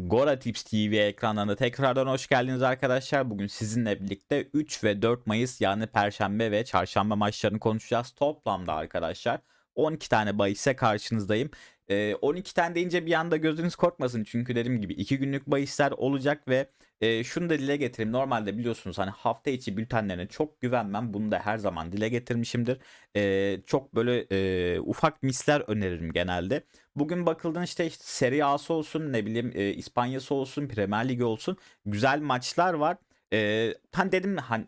Gora Tips TV ekranlarına tekrardan hoş geldiniz arkadaşlar. Bugün sizinle birlikte 3 ve 4 Mayıs yani Perşembe ve Çarşamba maçlarını konuşacağız. Toplamda arkadaşlar 12 tane bahise karşınızdayım. Ee, 12 tane deyince bir anda gözünüz korkmasın. Çünkü dediğim gibi 2 günlük bahisler olacak ve e, şunu da dile getireyim. Normalde biliyorsunuz hani hafta içi bültenlerine çok güvenmem. Bunu da her zaman dile getirmişimdir. E, çok böyle e, ufak misler öneririm genelde. Bugün bakıldığında işte, işte Serie A'sı olsun ne bileyim e, İspanya'sı olsun Premier Ligi olsun güzel maçlar var. E, hani dedim hani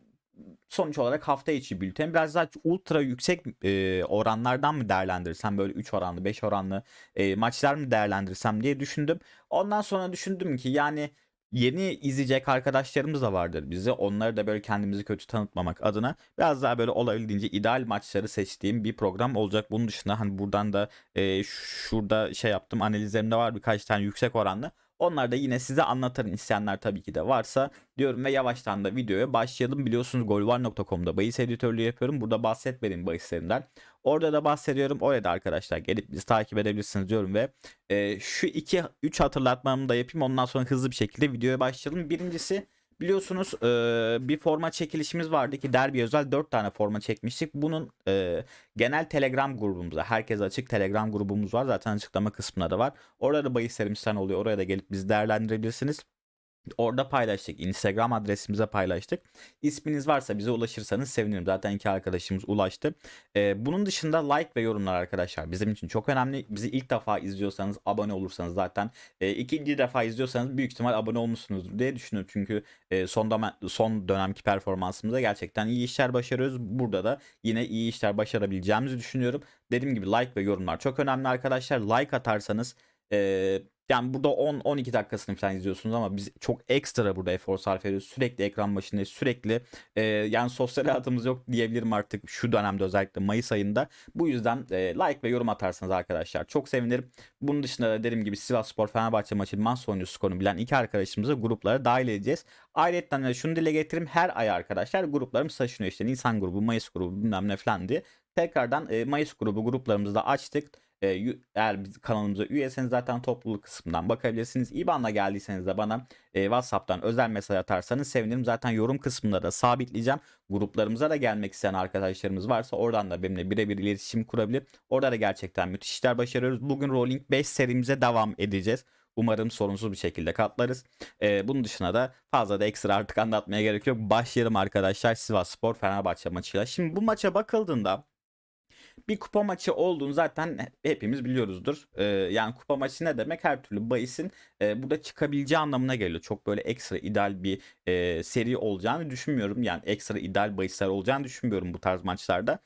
sonuç olarak hafta içi bülten biraz daha ultra yüksek e, oranlardan mı değerlendirsem böyle 3 oranlı 5 oranlı e, maçlar mı değerlendirsem diye düşündüm. Ondan sonra düşündüm ki yani yeni izleyecek arkadaşlarımız da vardır bizi. Onları da böyle kendimizi kötü tanıtmamak adına biraz daha böyle olabildiğince ideal maçları seçtiğim bir program olacak. Bunun dışında hani buradan da e, şurada şey yaptım analizlerimde var birkaç tane yüksek oranlı. Onlar da yine size anlatırım isteyenler tabii ki de varsa diyorum ve yavaştan da videoya başlayalım. Biliyorsunuz golvar.com'da bahis editörlüğü yapıyorum. Burada bahsetmediğim bahislerimden. Orada da bahsediyorum. Orada arkadaşlar gelip bizi takip edebilirsiniz diyorum ve e, şu iki üç hatırlatmamı da yapayım. Ondan sonra hızlı bir şekilde videoya başlayalım. Birincisi biliyorsunuz e, bir forma çekilişimiz vardı ki derbi özel 4 tane forma çekmiştik. Bunun e, genel telegram grubumuzda herkes açık telegram grubumuz var. Zaten açıklama kısmında da var. Orada da bahislerimizden oluyor. Oraya da gelip bizi değerlendirebilirsiniz. Orada paylaştık. Instagram adresimize paylaştık. İsminiz varsa bize ulaşırsanız sevinirim. Zaten iki arkadaşımız ulaştı. Ee, bunun dışında like ve yorumlar arkadaşlar bizim için çok önemli. Bizi ilk defa izliyorsanız abone olursanız zaten e, ikinci defa izliyorsanız büyük ihtimal abone olmuşsunuzdur diye düşünüyorum. Çünkü e, son, dönem, son dönemki performansımızda gerçekten iyi işler başarıyoruz. Burada da yine iyi işler başarabileceğimizi düşünüyorum. Dediğim gibi like ve yorumlar çok önemli arkadaşlar. Like atarsanız e, yani burada 10-12 dakikasını falan izliyorsunuz ama biz çok ekstra burada efor sarf ediyoruz. Sürekli ekran başında sürekli e, yani sosyal hayatımız yok diyebilirim artık şu dönemde özellikle Mayıs ayında. Bu yüzden e, like ve yorum atarsanız arkadaşlar çok sevinirim. Bunun dışında da dediğim gibi Sivas Spor Fenerbahçe maçı masa oyuncu skorunu bilen iki arkadaşımızı gruplara dahil edeceğiz. Ayrıca de şunu dile getireyim her ay arkadaşlar gruplarımız taşınıyor işte Nisan grubu, Mayıs grubu bilmem ne falan diye. Tekrardan e, Mayıs grubu gruplarımızı da açtık. E, eğer biz kanalımıza üyeseniz zaten topluluk kısmından bakabilirsiniz. IBAN'la geldiyseniz de bana e, WhatsApp'tan özel mesaj atarsanız sevinirim. Zaten yorum kısmında da sabitleyeceğim. Gruplarımıza da gelmek isteyen arkadaşlarımız varsa oradan da benimle birebir iletişim kurabilir. Orada da gerçekten müthiş işler başarıyoruz. Bugün Rolling 5 serimize devam edeceğiz. Umarım sorunsuz bir şekilde katlarız. Ee, bunun dışında da fazla da ekstra artık anlatmaya gerek yok. Başlayalım arkadaşlar Sivas Spor Fenerbahçe maçıyla. Şimdi bu maça bakıldığında bir kupa maçı olduğunu zaten hepimiz biliyoruzdur. Ee, yani kupa maçı ne demek? Her türlü bahisin e, burada çıkabileceği anlamına geliyor. Çok böyle ekstra ideal bir e, seri olacağını düşünmüyorum. Yani ekstra ideal bahisler olacağını düşünmüyorum bu tarz maçlarda.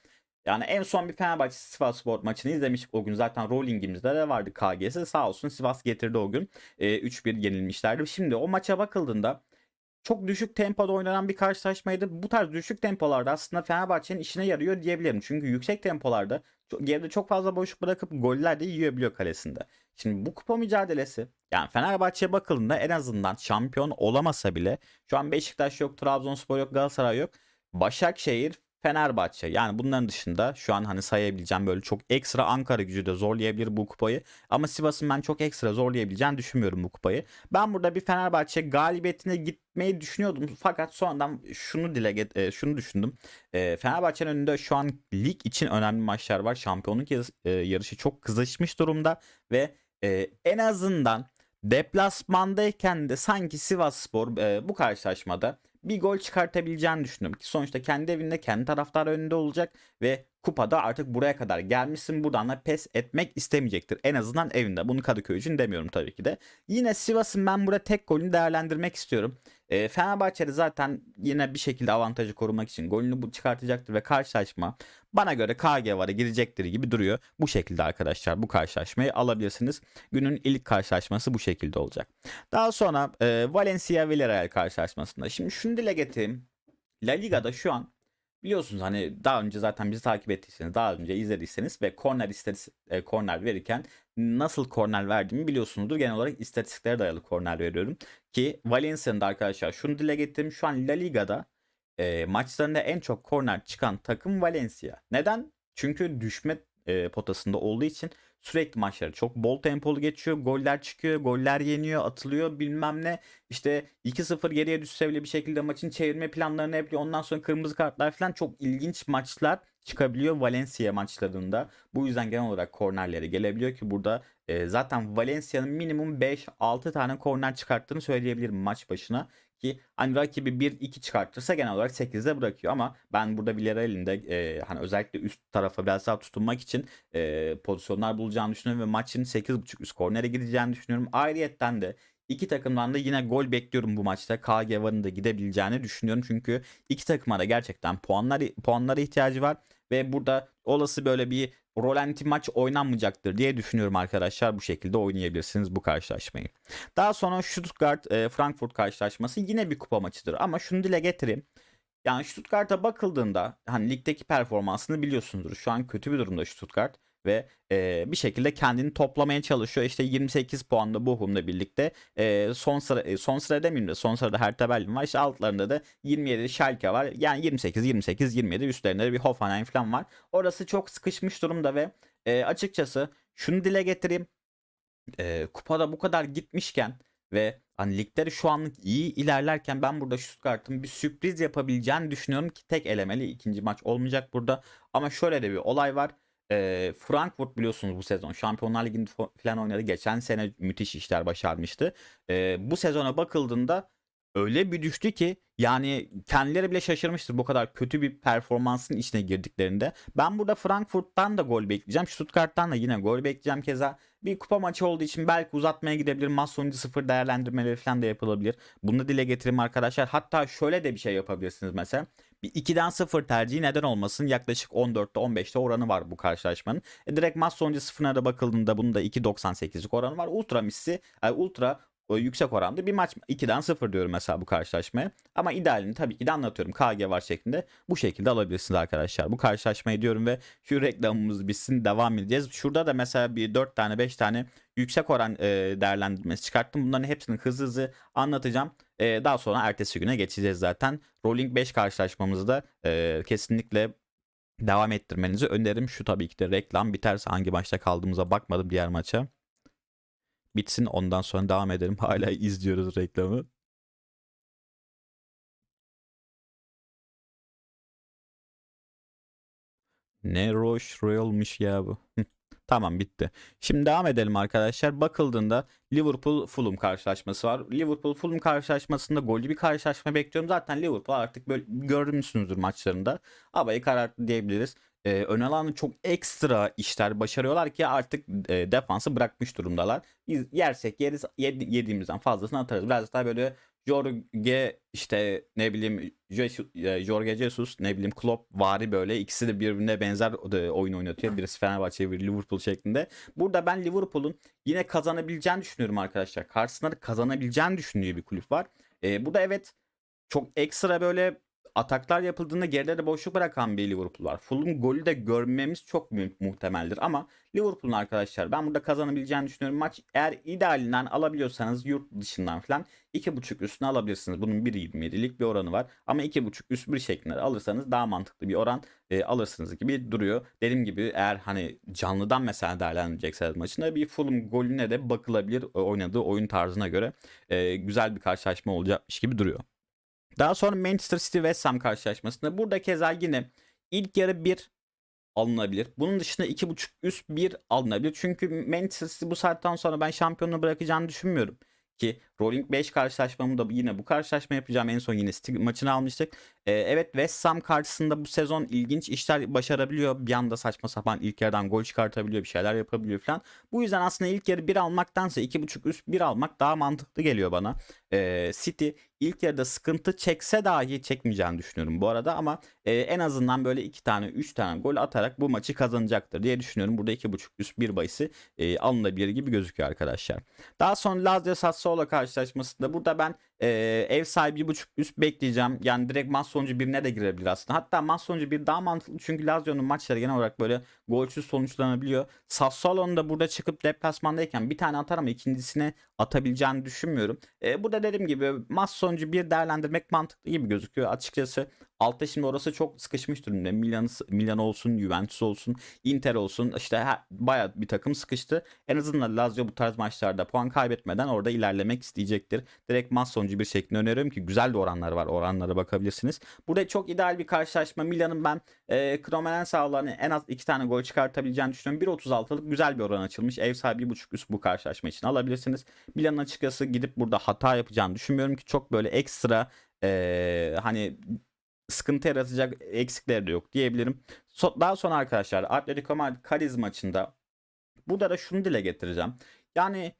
Yani en son bir Fenerbahçe Sivas Spor maçını izlemiştik o gün. Zaten rollingimizde de vardı KGS. Sağ olsun Sivas getirdi o gün. E, 3-1 yenilmişlerdi. Şimdi o maça bakıldığında çok düşük tempoda oynanan bir karşılaşmaydı. Bu tarz düşük tempolarda aslında Fenerbahçe'nin işine yarıyor diyebilirim. Çünkü yüksek tempolarda geride çok fazla boşluk bırakıp goller de yiyebiliyor kalesinde. Şimdi bu kupa mücadelesi yani Fenerbahçe'ye bakıldığında en azından şampiyon olamasa bile şu an Beşiktaş yok, Trabzonspor yok, Galatasaray yok. Başakşehir, Fenerbahçe. Yani bunların dışında şu an hani sayabileceğim böyle çok ekstra Ankara gücü de zorlayabilir bu kupayı. Ama Sivas'ın ben çok ekstra zorlayabileceğini düşünmüyorum bu kupayı. Ben burada bir Fenerbahçe galibiyetine gitmeyi düşünüyordum. Fakat sonradan şunu dile get e, şunu düşündüm. E, Fenerbahçe'nin önünde şu an lig için önemli maçlar var. Şampiyonluk e, yarışı çok kızışmış durumda ve e, en azından deplasmandayken de sanki Sivas Spor e, bu karşılaşmada bir gol çıkartabileceğini düşünüyorum. Ki sonuçta kendi evinde kendi taraftar önünde olacak ve kupada artık buraya kadar gelmişsin buradan da pes etmek istemeyecektir. En azından evinde. Bunu Kadıköy için demiyorum tabii ki de. Yine Sivas'ın ben burada tek golünü değerlendirmek istiyorum. E, Fenerbahçe'de zaten yine bir şekilde avantajı korumak için golünü bu çıkartacaktır ve karşılaşma bana göre KG var'a girecektir gibi duruyor. Bu şekilde arkadaşlar bu karşılaşmayı alabilirsiniz. Günün ilk karşılaşması bu şekilde olacak. Daha sonra e, Valencia Villarreal karşılaşmasında. Şimdi şunu dile getireyim. La Liga'da şu an biliyorsunuz hani daha önce zaten bizi takip ettiyseniz daha önce izlediyseniz ve korner isteriz e, korner verirken nasıl korner verdiğimi biliyorsunuzdur. Genel olarak istatistiklere dayalı korner veriyorum. Ki Valencia'nın da arkadaşlar şunu dile getireyim. Şu an La Liga'da e, maçlarında en çok korner çıkan takım Valencia. Neden? Çünkü düşme e, potasında olduğu için Sürekli maçları çok bol tempolu geçiyor. Goller çıkıyor, goller yeniyor, atılıyor bilmem ne. İşte 2-0 geriye düşse bile bir şekilde maçın çevirme planlarını yapıyor. Ondan sonra kırmızı kartlar falan çok ilginç maçlar çıkabiliyor Valencia maçlarında. Bu yüzden genel olarak kornerlere gelebiliyor ki burada e, zaten Valencia'nın minimum 5-6 tane korner çıkarttığını söyleyebilirim maç başına. Ki hani rakibi 1-2 çıkartırsa genel olarak 8'de bırakıyor ama ben burada Villarreal'in de e, hani özellikle üst tarafa biraz daha tutunmak için e, pozisyonlar bulacağını düşünüyorum ve maçın 8.5 üst kornere gideceğini düşünüyorum. Ayrıyetten de İki takımdan da yine gol bekliyorum bu maçta. KG da gidebileceğini düşünüyorum. Çünkü iki takıma da gerçekten puanlar puanlara ihtiyacı var. Ve burada olası böyle bir rolanti maç oynanmayacaktır diye düşünüyorum arkadaşlar. Bu şekilde oynayabilirsiniz bu karşılaşmayı. Daha sonra Stuttgart e, Frankfurt karşılaşması yine bir kupa maçıdır. Ama şunu dile getireyim. Yani Stuttgart'a bakıldığında hani ligdeki performansını biliyorsunuzdur. Şu an kötü bir durumda Stuttgart ve e, bir şekilde kendini toplamaya çalışıyor. İşte 28 puanla Bochum'la birlikte e, son sıra e, son sıra demeyeyim de son sırada Hertha Berlin var. İşte altlarında da 27 Schalke var. Yani 28 28 27 üstlerinde de bir Hoffenheim falan var. Orası çok sıkışmış durumda ve e, açıkçası şunu dile getireyim. E, kupada bu kadar gitmişken ve hani ligleri şu anlık iyi ilerlerken ben burada Stuttgart'ın bir sürpriz yapabileceğini düşünüyorum ki tek elemeli ikinci maç olmayacak burada. Ama şöyle de bir olay var. E, Frankfurt biliyorsunuz bu sezon Şampiyonlar Ligi'nde falan oynadı. Geçen sene müthiş işler başarmıştı. E, bu sezona bakıldığında öyle bir düştü ki yani kendileri bile şaşırmıştır bu kadar kötü bir performansın içine girdiklerinde. Ben burada Frankfurt'tan da gol bekleyeceğim. Stuttgart'tan da yine gol bekleyeceğim keza. Bir kupa maçı olduğu için belki uzatmaya gidebilir. Maç sonucu sıfır değerlendirmeleri falan da yapılabilir. Bunu dile getireyim arkadaşlar. Hatta şöyle de bir şey yapabilirsiniz mesela. Bir 2'den 0 tercihi neden olmasın? Yaklaşık 14'te 15'te oranı var bu karşılaşmanın. E direkt maç sonucu sıfırına da bakıldığında bunun da 2.98'lik oranı var. Ultra missi, yani ultra yüksek oranda bir maç 2'den 0 diyorum mesela bu karşılaşmaya. Ama idealini tabii ki de anlatıyorum. KG var şeklinde bu şekilde alabilirsiniz arkadaşlar. Bu karşılaşmayı diyorum ve şu reklamımız bitsin devam edeceğiz. Şurada da mesela bir 4 tane 5 tane yüksek oran e, değerlendirmesi çıkarttım. Bunların hepsini hızlı hızlı anlatacağım. E, daha sonra ertesi güne geçeceğiz zaten. Rolling 5 karşılaşmamızda e, kesinlikle devam ettirmenizi öneririm. Şu tabii ki de reklam biterse hangi maçta kaldığımıza bakmadım diğer maça. Bitsin ondan sonra devam edelim. Hala izliyoruz reklamı. Ne Roche Royal'mış ya bu. Tamam bitti. Şimdi devam edelim arkadaşlar. Bakıldığında Liverpool Fulham karşılaşması var. Liverpool Fulham karşılaşmasında gollü bir karşılaşma bekliyorum. Zaten Liverpool artık böyle görmüşsünüzdür maçlarında. Abayı karartlı diyebiliriz. Ee, ön alanda çok ekstra işler başarıyorlar ki artık e, defansı bırakmış durumdalar. Biz yersek yeriz yedi, yediğimizden fazlasını atarız. Biraz daha böyle Jorge işte ne bileyim e, Jorge Jesus ne bileyim Klopp vari böyle ikisi de birbirine benzer oyun oynatıyor. Birisi Fenerbahçe bir Liverpool şeklinde. Burada ben Liverpool'un yine kazanabileceğini düşünüyorum arkadaşlar. Karşısında da kazanabileceğini düşündüğü bir kulüp var. Ee, burada evet çok ekstra böyle ataklar yapıldığında geride de boşluk bırakan bir Liverpool var. Fulham golü de görmemiz çok mu- muhtemeldir ama Liverpool'un arkadaşlar ben burada kazanabileceğini düşünüyorum. Maç eğer idealinden alabiliyorsanız yurt dışından falan 2.5 üstüne alabilirsiniz. Bunun 1.27'lik bir oranı var. Ama 2.5 üst bir şeklinde alırsanız daha mantıklı bir oran e, alırsınız gibi duruyor. Dediğim gibi eğer hani canlıdan mesela değerlendirecekseniz maçında bir Fulham golüne de bakılabilir e, oynadığı oyun tarzına göre e, güzel bir karşılaşma olacakmış gibi duruyor. Daha sonra Manchester City West Ham karşılaşmasında burada keza yine ilk yarı 1 alınabilir. Bunun dışında 2.5 üst 1 alınabilir. Çünkü Manchester City bu saatten sonra ben şampiyonluğu bırakacağını düşünmüyorum. Ki Rolling 5 karşılaşmamı da yine bu karşılaşma yapacağım. En son yine City maçını almıştık. Ee, evet West Ham karşısında bu sezon ilginç işler başarabiliyor. Bir anda saçma sapan ilk yarıdan gol çıkartabiliyor. Bir şeyler yapabiliyor falan. Bu yüzden aslında ilk yarı 1 almaktansa 2.5 üst 1 almak daha mantıklı geliyor bana. Ee, City ilk yarıda sıkıntı çekse dahi çekmeyeceğini düşünüyorum bu arada ama e, en azından böyle 2 tane 3 tane gol atarak bu maçı kazanacaktır diye düşünüyorum. Burada 2.5 üst 1 bahisi e, alınabilir gibi gözüküyor arkadaşlar. Daha sonra Lazio Sassuolo karşılaşmasında. Burada ben e, ev sahibi 1.5 üst bekleyeceğim. Yani direkt maç sonucu birine de girebilir aslında. Hatta maç sonucu bir daha mantıklı çünkü Lazio'nun maçları genel olarak böyle golsüz sonuçlanabiliyor. Sassuolo'nun da burada çıkıp deplasmandayken bir tane atar ama ikincisine atabileceğini düşünmüyorum. E, burada dediğim gibi maç sonucu bir değerlendirmek mantıklı gibi gözüküyor. Açıkçası Altta şimdi orası çok sıkışmış durumda. Milan, Milan olsun, Juventus olsun, Inter olsun işte her, bayağı bir takım sıkıştı. En azından Lazio bu tarz maçlarda puan kaybetmeden orada ilerlemek isteyecektir. Direkt maç sonucu bir şeklinde öneriyorum ki güzel de oranlar var. Oranlara bakabilirsiniz. Burada çok ideal bir karşılaşma. Milan'ın ben e, Kromenen sağlarını en az 2 tane gol çıkartabileceğini düşünüyorum. 1.36'lık güzel bir oran açılmış. Ev sahibi 1.5 üst bu karşılaşma için alabilirsiniz. Milan'ın açıkçası gidip burada hata yapacağını düşünmüyorum ki çok böyle ekstra e, hani sıkıntı yaratacak eksikleri de yok diyebilirim. So- daha sonra arkadaşlar Atletico Madrid Cadiz maçında burada da şunu dile getireceğim. Yani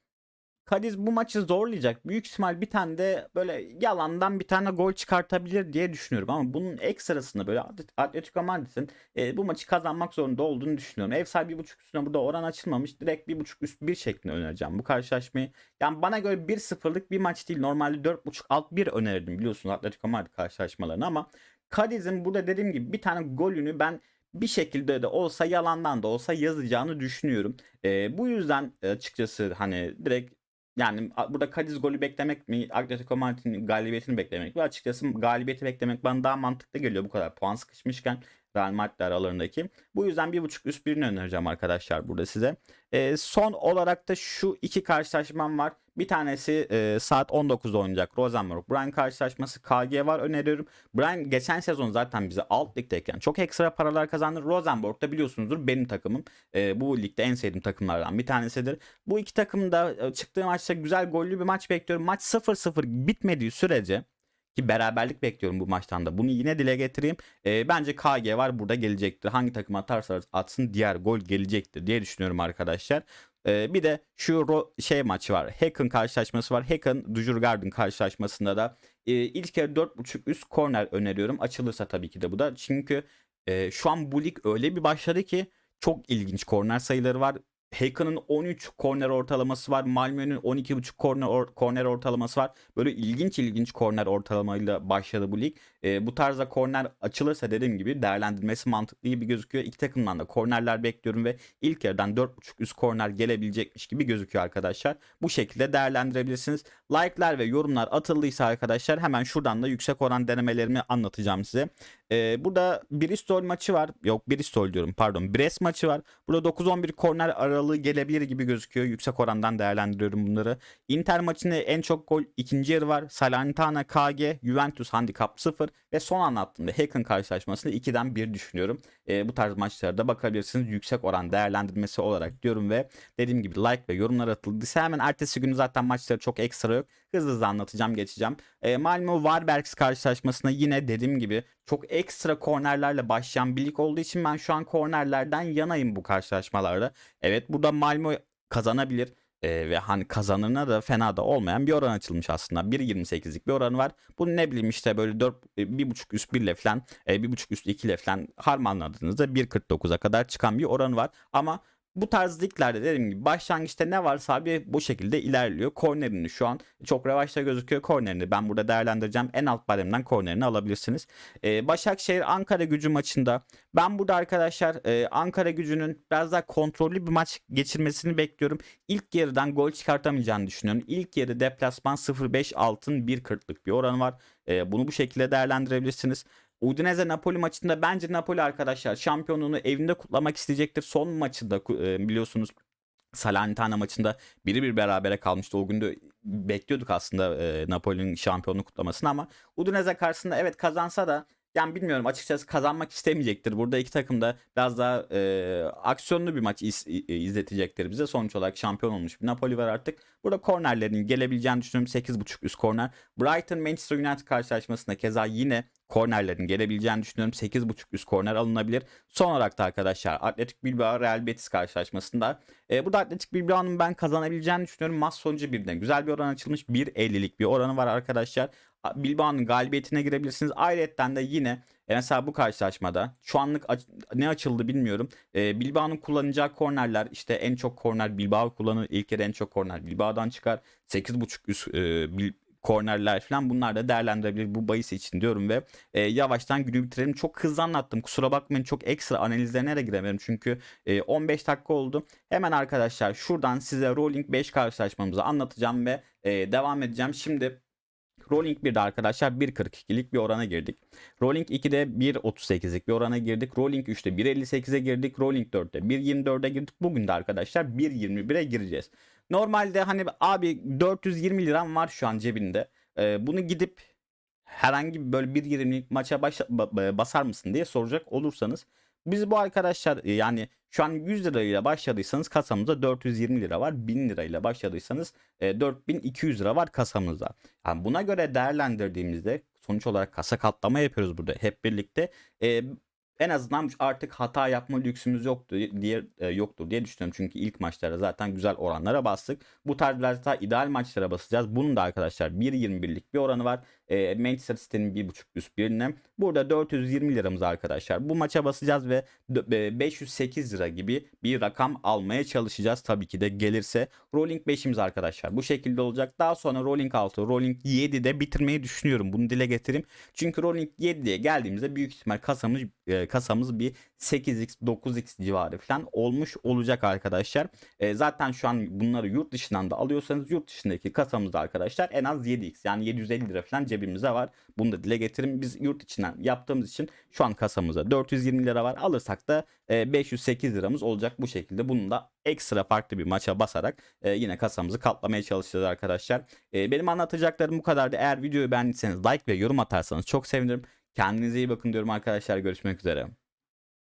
Cadiz bu maçı zorlayacak. Büyük ihtimal bir tane de böyle yalandan bir tane gol çıkartabilir diye düşünüyorum. Ama bunun ekstrasında böyle Atlet- Atletico Madrid'in e, bu maçı kazanmak zorunda olduğunu düşünüyorum. Ev sahibi 1.5 üstüne burada oran açılmamış. Direkt 1.5 üst 1 şeklinde önereceğim bu karşılaşmayı. Yani bana göre 1-0'lık bir maç değil. Normalde 4.5 alt 1 önerirdim biliyorsunuz Atletico Madrid karşılaşmalarını ama Cadiz'in burada dediğim gibi bir tane golünü ben bir şekilde de olsa yalandan da olsa yazacağını düşünüyorum. E, bu yüzden açıkçası hani direkt yani burada Cadiz golü beklemek mi, Atletico Madrid'in galibiyetini beklemek mi? Açıkçası galibiyeti beklemek bana daha mantıklı geliyor bu kadar puan sıkışmışken Real Madrid aralarındaki. Bu yüzden 1.5 üst birini önereceğim arkadaşlar burada size. Ee, son olarak da şu iki karşılaşmam var. Bir tanesi e, saat 19'da oynayacak Rosenborg. Brian karşılaşması KG var öneriyorum. Brian geçen sezon zaten bize alt ligdeyken çok ekstra paralar kazandı. Rosenborg da biliyorsunuzdur benim takımım. E, bu ligde en sevdiğim takımlardan bir tanesidir. Bu iki takım da e, çıktığı maçta güzel gollü bir maç bekliyorum. Maç 0-0 bitmediği sürece ki beraberlik bekliyorum bu maçtan da. Bunu yine dile getireyim. E, bence KG var burada gelecektir. Hangi takım atarsa atsın diğer gol gelecektir diye düşünüyorum arkadaşlar. E, bir de şu ro- şey maçı var. Hacken karşılaşması var. Hacken Dujurgard'ın karşılaşmasında da e, ilk yarı 4.5 üst korner öneriyorum. Açılırsa tabii ki de bu da. Çünkü e, şu an bu lig öyle bir başladı ki çok ilginç korner sayıları var. Haken'ın 13 korner ortalaması var. Malmö'nün 12.5 korner or- korner ortalaması var. Böyle ilginç ilginç korner ortalamayla başladı bu lig. E, bu tarzda korner açılırsa dediğim gibi değerlendirmesi mantıklı gibi gözüküyor. İki takımdan da kornerler bekliyorum ve ilk yarıdan 4.5 üst korner gelebilecekmiş gibi gözüküyor arkadaşlar. Bu şekilde değerlendirebilirsiniz. Like'lar ve yorumlar atıldıysa arkadaşlar hemen şuradan da yüksek oran denemelerimi anlatacağım size. E, burada Bristol maçı var. Yok Bristol diyorum pardon. Brest maçı var. Burada 9-11 korner aralığı gelebilir gibi gözüküyor. Yüksek orandan değerlendiriyorum bunları. Inter maçında en çok gol ikinci yarı var. Salernitana KG, Juventus handikap 0 ve son anlattığımda Hacken karşılaşmasında 2'den 1 düşünüyorum. E, bu tarz maçlara da bakabilirsiniz. Yüksek oran değerlendirmesi olarak diyorum ve dediğim gibi like ve yorumlar atıldıysa hemen ertesi günü zaten maçları çok ekstra yok. Hızlı hızlı anlatacağım geçeceğim. E, Malmö Varbergs karşılaşmasında yine dediğim gibi çok ekstra kornerlerle başlayan bir lig olduğu için ben şu an kornerlerden yanayım bu karşılaşmalarda. Evet burada Malmö kazanabilir. Ee, ve hani kazanına da fena da olmayan bir oran açılmış aslında. 1.28'lik bir oranı var. Bunu ne bileyim işte böyle 4 1.5 üst 1 ile falan e, 1.5 üst 2 ile falan harmanladığınızda 1.49'a kadar çıkan bir oranı var. Ama bu tarz liglerde dediğim gibi başlangıçta ne varsa abi bu şekilde ilerliyor. Kornerini şu an çok revaçta gözüküyor. Kornerini ben burada değerlendireceğim. En alt baremden kornerini alabilirsiniz. Ee, Başakşehir Ankara gücü maçında ben burada arkadaşlar e, Ankara gücünün biraz daha kontrollü bir maç geçirmesini bekliyorum. İlk yarıdan gol çıkartamayacağını düşünüyorum. İlk yarı deplasman 0-5 altın 1.40'lık bir oranı var. E, bunu bu şekilde değerlendirebilirsiniz. Udinese Napoli maçında bence Napoli arkadaşlar şampiyonluğunu evinde kutlamak isteyecektir. Son maçı da e, biliyorsunuz Salernitana maçında biri bir berabere kalmıştı. O günde bekliyorduk aslında e, Napoli'nin şampiyonluğu kutlamasını ama Udinese karşısında evet kazansa da yani bilmiyorum açıkçası kazanmak istemeyecektir. Burada iki takım da biraz daha e, aksiyonlu bir maç iz, izletecektir bize. Sonuç olarak şampiyon olmuş bir Napoli var artık. Burada kornerlerin gelebileceğini düşünüyorum. 8.5 üst korner. Brighton Manchester United karşılaşmasında keza yine kornerlerin gelebileceğini düşünüyorum. 8.5 üst korner alınabilir. Son olarak da arkadaşlar Atletik Bilbao Real Betis karşılaşmasında e, burada Atletik Bilbao'nun ben kazanabileceğini düşünüyorum. Maç sonucu birden güzel bir oran açılmış. 1.50'lik bir oranı var arkadaşlar. Bilbao'nun galibiyetine girebilirsiniz. Ayrıca de yine e, mesela bu karşılaşmada şu anlık aç- ne açıldı bilmiyorum. E, Bilbao'nun kullanacağı kornerler işte en çok korner Bilbao kullanır. İlk yarı en çok korner Bilbao'dan çıkar. 8.5 üst e, Bil- kornerler falan bunlar da değerlendirebilir bu bahis için diyorum ve e, yavaştan günü bitirelim. Çok hızlı anlattım. Kusura bakmayın çok ekstra analizlerine de giremedim çünkü e, 15 dakika oldu. Hemen arkadaşlar şuradan size Rolling 5 karşılaşmamızı anlatacağım ve e, devam edeceğim. Şimdi Rolling 1'de arkadaşlar 1.42'lik bir orana girdik. Rolling 2'de 1.38'lik bir orana girdik. Rolling 3'te 1.58'e girdik. Rolling 4'te 1.24'e girdik. Bugün de arkadaşlar 1.21'e gireceğiz. Normalde hani abi 420 liram var şu an cebinde. Ee, bunu gidip herhangi böyle 1.20'lik maça başla- ba- basar mısın diye soracak olursanız biz bu arkadaşlar e, yani şu an 100 lirayla başladıysanız kasamızda 420 lira var. 1000 lirayla başladıysanız e, 4200 lira var kasamızda. Yani buna göre değerlendirdiğimizde sonuç olarak kasa katlama yapıyoruz burada hep birlikte. E, en azından artık hata yapma lüksümüz yoktu diye e, yoktur diye düşünüyorum. Çünkü ilk maçlara zaten güzel oranlara bastık. Bu tarz biraz daha ideal maçlara basacağız. Bunun da arkadaşlar 1.21'lik bir oranı var. E, Manchester City'nin 1.5 üst birine. Burada 420 liramız arkadaşlar. Bu maça basacağız ve dö- e, 508 lira gibi bir rakam almaya çalışacağız. Tabii ki de gelirse. Rolling 5'imiz arkadaşlar. Bu şekilde olacak. Daha sonra Rolling 6, Rolling 7'de bitirmeyi düşünüyorum. Bunu dile getireyim. Çünkü Rolling 7'ye geldiğimizde büyük ihtimal kasamız e, kasamız bir 8x 9x civarı falan olmuş olacak arkadaşlar. E, zaten şu an bunları yurt dışından da alıyorsanız yurt dışındaki kasamızda arkadaşlar en az 7x yani 750 lira falan cebimizde var. Bunu da dile getirin. Biz yurt içinden yaptığımız için şu an kasamızda 420 lira var. Alırsak da e, 508 liramız olacak bu şekilde. Bunu da ekstra farklı bir maça basarak e, yine kasamızı katlamaya çalışacağız arkadaşlar. E, benim anlatacaklarım bu kadardı. Eğer videoyu beğendiyseniz like ve yorum atarsanız çok sevinirim. Kendinize iyi bakın diyorum arkadaşlar. Görüşmek üzere.